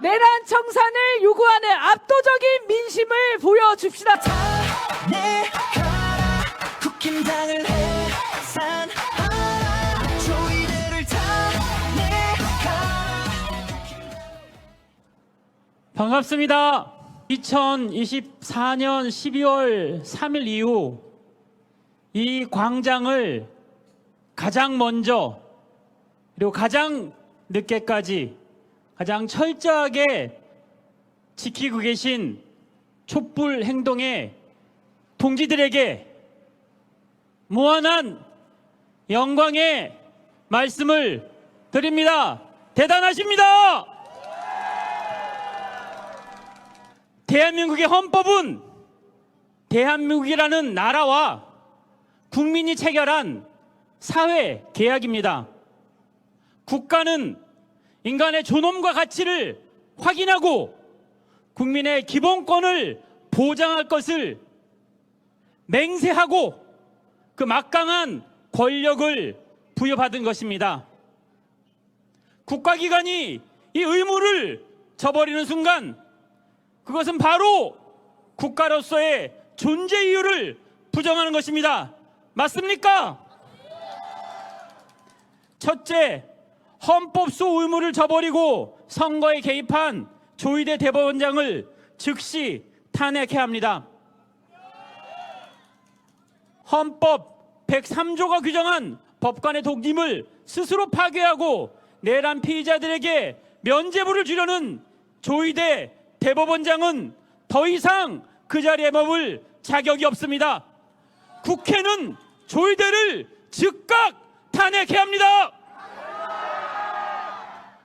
내란 청산을 요구하는 압도적인 민심을 보여줍시다. 내가라 국힘당을 해산하라 조이들을 다 내가라 반갑습니다. 2024년 12월 3일 이후 이 광장을 가장 먼저 그리고 가장 늦게까지 가장 철저하게 지키고 계신 촛불 행동의 동지들에게 무한한 영광의 말씀을 드립니다. 대단하십니다! 대한민국의 헌법은 대한민국이라는 나라와 국민이 체결한 사회 계약입니다. 국가는 인간의 존엄과 가치를 확인하고 국민의 기본권을 보장할 것을 맹세하고 그 막강한 권력을 부여받은 것입니다. 국가기관이 이 의무를 저버리는 순간 그것은 바로 국가로서의 존재 이유를 부정하는 것입니다. 맞습니까? 첫째, 헌법소 의무를 저버리고 선거에 개입한 조희대 대법원장을 즉시 탄핵해야 합니다. 헌법 103조가 규정한 법관의 독립을 스스로 파괴하고 내란 피의자들에게 면죄부를 주려는 조희대 대법원장은 더 이상 그 자리에 머물 자격이 없습니다. 국회는 조희대를 즉각 탄핵해야 합니다.